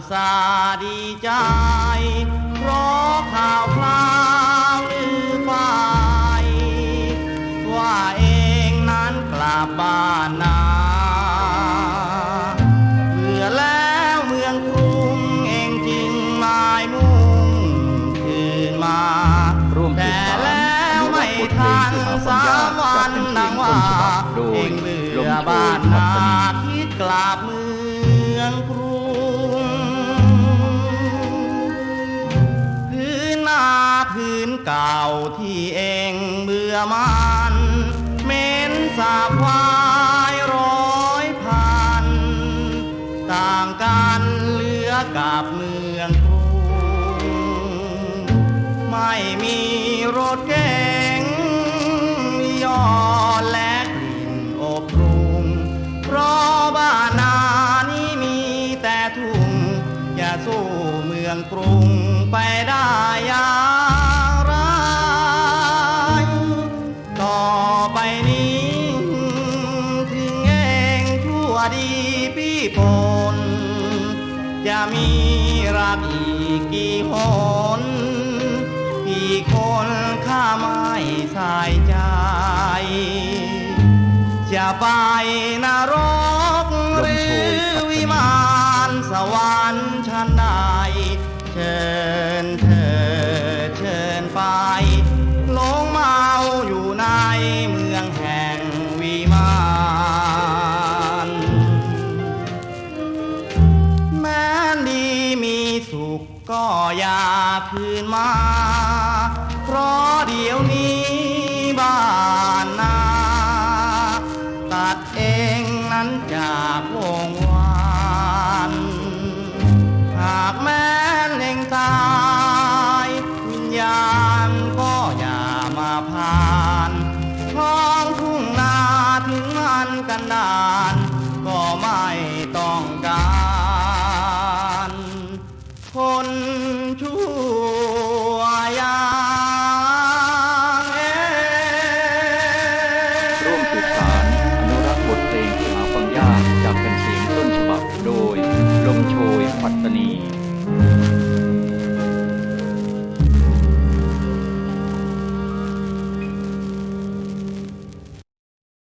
ดีใจเพราะข่าวคราวลือไป ว่าเองนั้นกลับบ้านนาเบื่อแล้วเมืองกรุงเองจริงหมายมุ่งคืนมาร่วมสืแต่บสานแล้วไม่อนุรักษ์บทเพลทังนที่หาฟัสางยากมวัจากนเป็นเพลนังงต้ว่านฉบับโดยเองเบื่ลมอโชบ้ายนปันาตตานีคิดกลับเมืองกรุง เก่าที่เองเบื่อมันเหม็นสาบควายร้อยพัน ต่างกันเหลือกับเมืองกรุงไม่มีรถเก๋งยอดและกลิ่นอบรุงเพราะบ้านนานี้มีแต่ทุ่งอย่าสู้เมืองกรุง ดีพี่พลจะมีรักอีกกี่หนกี่คนข้าไม่ใส่ใจ จะไปนรกหรือวิมานสวรรค์ชั้นใดเชิญ ก็อย่าคืนมา เพราะเดี๋ยวนี้บ้านนา ตัดเองนั้นจากวงวานหากแม้เองตาย วิญญาณก็อย่ามาผ่านท้องทุ่งนาถึงมันกันดาน เพลงที่หาฟังยากจาก